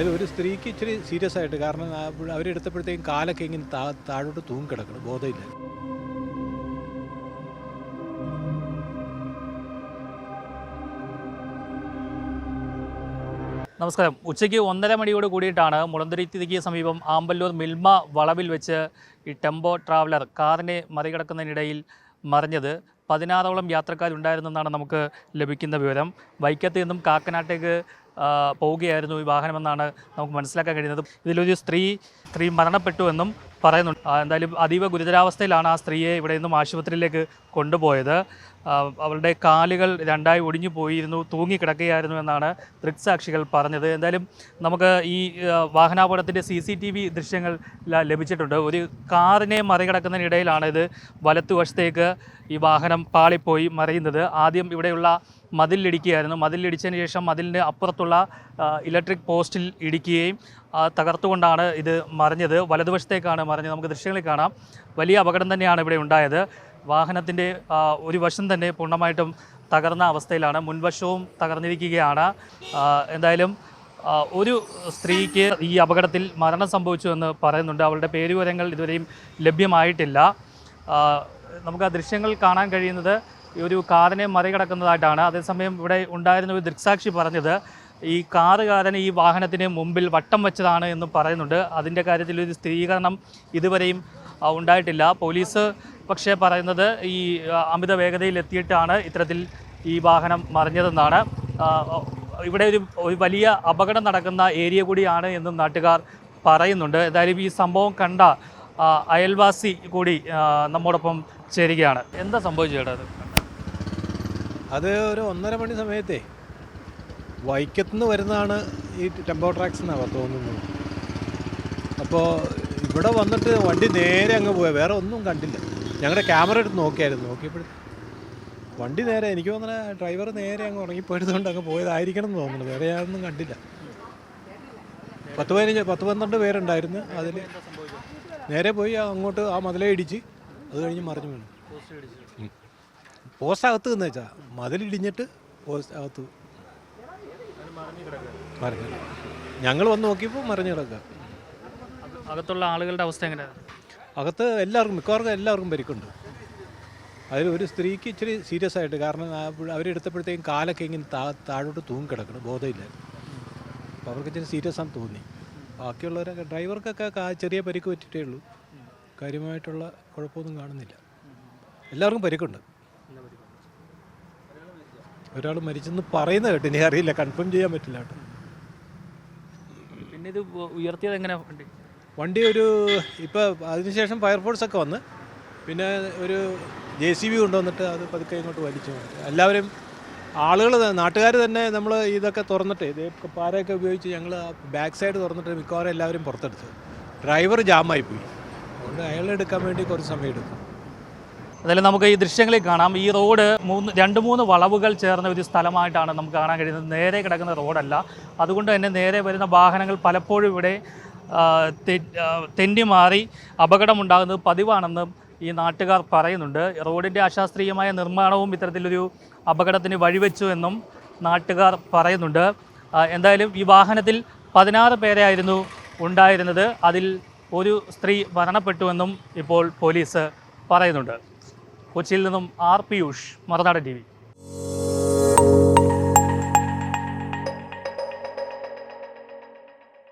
സ്ത്രീക്ക് ഇച്ചിരി സീരിയസ് ആയിട്ട് കാരണം അവരെടുത്തപ്പോഴത്തേക്കും കാലൊക്കെ ഇങ്ങനെ താ താഴോട്ട് തൂങ്ങിക്കിടക്കണം ബോധമില്ല. നമസ്കാരം. ഉച്ചയ്ക്ക് ഒന്നര മണിയോട് കൂടിയിട്ടാണ് മുളന്തുരുത്തിക്ക് സമീപം ആമ്പല്ലൂർ മിൽമ വളവിൽ വെച്ച് ഈ ടെമ്പോ ട്രാവലർ കാറിനെ മറികടക്കുന്നതിനിടയിൽ മറിഞ്ഞത് പതിനാറോളം യാത്രക്കാരുണ്ടായിരുന്നെന്നാണ് നമുക്ക് ലഭിക്കുന്ന വിവരം. വൈക്കത്ത് നിന്നും കാക്കനാട്ടേക്ക് പോവുകയായിരുന്നു ഈ വാഹനമെന്നാണ് നമുക്ക് മനസ്സിലാക്കാൻ കഴിയുന്നത്. ഇതിലൊരു സ്ത്രീ സ്ത്രീ മരണപ്പെട്ടു എന്നും പറയുന്നുണ്ട് എന്തായാലും അതീവ ഗുരുതരാവസ്ഥയിലാണ് ആ സ്ത്രീയെ ഇവിടെ നിന്നും ആശുപത്രിയിലേക്ക് കൊണ്ടുപോയത്. അവളുടെ കാലുകൾ രണ്ടായി ഒടിഞ്ഞു പോയിരുന്നു തൂങ്ങിക്കിടക്കുകയായിരുന്നു എന്നാണ് ദൃക്സാക്ഷികൾ പറഞ്ഞത്. എന്തായാലും നമുക്ക് ഈ വാഹനാപകടത്തിന്റെ സി സി ടി വി ദൃശ്യങ്ങൾ ലഭിച്ചിട്ടുണ്ട്. ഒരു കാറിനെ മറികടക്കുന്നതിനിടയിലാണ് ഇത് വലത്തുവശത്തേക്ക് ഈ വാഹനം പാളിപ്പോയി മറിയുന്നത്. ആദ്യം ഇവിടെയുള്ള മതിലിടിക്കുകയായിരുന്നു മതിലിടിച്ചതിന് ശേഷം മതിലിന് അപ്പുറത്തുള്ള ഇലക്ട്രിക് പോസ്റ്റിൽ ഇടിക്കുകയും തകർത്തുകൊണ്ടാണ് ഇത് മറിഞ്ഞത്. വലതുവശത്തേക്കാണ് മറിഞ്ഞത്. നമുക്ക് ദൃശ്യങ്ങളിൽ കാണാം. വലിയ അപകടം തന്നെയാണ് ഇവിടെ ഉണ്ടായത്. വാഹനത്തിന്റെ ഒരു വശം തന്നെ പൂർണമായിട്ടും തകർന്ന അവസ്ഥയിലാണ്. മുൻവശവും തകർന്നിരിക്കുകയാണ്. എന്തായാലും ഒരു സ്ത്രീക്ക് ഈ അപകടത്തിൽ മരണം സംഭവിച്ചു എന്ന് പറയുന്നുണ്ട്. അവളുടെ പേരുവിവരങ്ങൾ ഇതുവരെയും ലഭ്യമായിട്ടില്ല. നമുക്ക് ആ ദൃശ്യങ്ങൾ കാണാൻ കഴിയുന്നത് ഒരു കാറിനെ മറികടക്കുന്നതായിട്ടാണ്. അതേസമയം ഇവിടെ ഉണ്ടായിരുന്ന ഒരു ദൃക്സാക്ഷി പറഞ്ഞത് ഈ കാറുകാരൻ ഈ വാഹനത്തിന് മുമ്പിൽ വട്ടം വെച്ചതാണ് എന്ന് പറയുന്നുണ്ട്. അതിന്റെ കാര്യത്തിൽ ഒരു സ്ഥിരീകരണം ഇതുവരെയും ഉണ്ടായിട്ടില്ല. പോലീസ് പക്ഷേ പറയുന്നത് ഈ അമിത വേഗതയിൽ എത്തിയിട്ടാണ് ഇത്തരത്തിൽ ഈ വാഹനം മറിഞ്ഞതെന്നാണ്. ഇവിടെ ഒരു ഒരു വലിയ അപകടം നടക്കുന്ന ഏരിയ കൂടിയാണ് എന്നും നാട്ടുകാർ പറയുന്നുണ്ട്. എന്തായാലും ഈ സംഭവം കണ്ട അയൽവാസി കൂടി നമ്മോടൊപ്പം ചേരുകയാണ്. എന്താ സംഭവിച്ചു ചേട്ടാ അത്? ഒരു ഒന്നര മണി സമയത്തെ വൈക്കത്തുനിന്ന് വരുന്നതാണ് ഈ ടെമ്പോ ട്രാക്സ് എന്നാണ് തോന്നുന്നത്. അപ്പോൾ ഇവിടെ വന്നിട്ട് വണ്ടി നേരെ അങ്ങ് പോയ. വേറെ ഒന്നും കണ്ടില്ല. ഞങ്ങളുടെ ക്യാമറ എടുത്ത് നോക്കിയായിരുന്നു. നോക്കിയപ്പോൾ വണ്ടി നേരെ എനിക്ക് തോന്നുന്ന ഡ്രൈവർ നേരെ അങ്ങ് ഉറങ്ങിപ്പോയതുകൊണ്ട് അങ്ങ് പോയതായിരിക്കണം എന്ന് തോന്നുന്നു വേറെ ഞാനൊന്നും കണ്ടില്ല. പത്ത് പതിനഞ്ച് പത്ത് പന്ത്രണ്ട് പേരുണ്ടായിരുന്നു അതിൽ നേരെ പോയി അങ്ങോട്ട് ആ മതിലെ ഇടിച്ച് അത് കഴിഞ്ഞ് മറിഞ്ഞു വീണു. പോസ്റ്റ് അകത്ത് എന്ന് വെച്ചാൽ മതിലിടിഞ്ഞിട്ട് പോസ്റ്റ് അകത്ത് മറിഞ്ഞു ഞങ്ങൾ വന്ന് നോക്കിയപ്പോൾ മറിഞ്ഞു കിടക്കുക അകത്തുള്ള ആളുകളുടെ അവസ്ഥ എങ്ങനെയാണ് അകത്ത് എല്ലാവർക്കും മിക്കവാർക്കും എല്ലാവർക്കും പരിക്കുണ്ട്. അതിൽ ഒരു സ്ത്രീക്ക് ഇച്ചിരി സീരിയസ് ആയിട്ട് കാരണം അവരെടുത്തപ്പോഴത്തേക്കും കാലൊക്കെ ഇങ്ങനെ താ താഴോട്ട് തൂങ്ങിക്കിടക്കണം ബോധമില്ല. അപ്പോൾ അവർക്ക് ഇച്ചിരി സീരിയസ് ആണെന്ന് തോന്നി. ബാക്കിയുള്ളവരൊക്കെ ഡ്രൈവർക്കൊക്കെ ചെറിയ പരിക്ക് പറ്റിയിട്ടേ ഉള്ളൂ. കാര്യമായിട്ടുള്ള കുഴപ്പമൊന്നും കാണുന്നില്ല. എല്ലാവർക്കും പരിക്കുണ്ട്. ഒരാൾ മരിച്ചെന്ന് പറയുന്ന കേട്ടോ ഇനി അറിയില്ല കൺഫേം ചെയ്യാൻ പറ്റില്ല കേട്ടോ. പിന്നെ ഇത് ഉയർത്തിയത് എങ്ങനെ വണ്ടി ഒരു ഇപ്പോൾ അതിനുശേഷം ഫയർഫോഴ്സ് ഒക്കെ വന്ന്. പിന്നെ ഒരു ജെ സി ബി കൊണ്ടുവന്നിട്ട് അത് പതുക്കെ ഇങ്ങോട്ട് വലിച്ചു. എല്ലാവരും ആളുകൾ നാട്ടുകാർ തന്നെ നമ്മൾ ഇതൊക്കെ തുറന്നിട്ട് ഇത് പാരയൊക്കെ ഉപയോഗിച്ച് ഞങ്ങൾ ബാക്ക് സൈഡ് തുറന്നിട്ട് മിക്കവാറും എല്ലാവരും പുറത്തെടുത്തു. ഡ്രൈവർ ജാമായി പോയി. അതുകൊണ്ട് അയാളെ എടുക്കാൻ വേണ്ടി കുറച്ച് സമയം എടുക്കും. അതായത് നമുക്ക് ഈ ദൃശ്യങ്ങളിൽ കാണാം. ഈ റോഡ് മൂന്ന് രണ്ട് മൂന്ന് വളവുകൾ ചേർന്ന ഒരു സ്ഥലമായിട്ടാണ് നമുക്ക് കാണാൻ കഴിയുന്നത്. നേരെ കിടക്കുന്ന റോഡല്ല. അതുകൊണ്ട് തന്നെ നേരെ വരുന്ന വാഹനങ്ങൾ പലപ്പോഴും ഇവിടെ തെന്നി മാറി അപകടമുണ്ടാകുന്നത് പതിവാണെന്നും ഈ നാട്ടുകാർ പറയുന്നുണ്ട്. റോഡിന്റെ അശാസ്ത്രീയമായ നിർമ്മാണവും ഇത്തരത്തിലൊരു അപകടത്തിന് വഴിവെച്ചു എന്നും നാട്ടുകാർ പറയുന്നുണ്ട്. എന്തായാലും ഈ വാഹനത്തിൽ പതിനാറ് പേരായിരുന്നു ഉണ്ടായിരുന്നത്. അതിൽ ഒരു സ്ത്രീ മരണപ്പെട്ടുവെന്നും ഇപ്പോൾ പോലീസ് പറയുന്നുണ്ട്. കൊച്ചിയിൽ നിന്നും ആർ പിയൂഷ് മറുനാടൻ ടി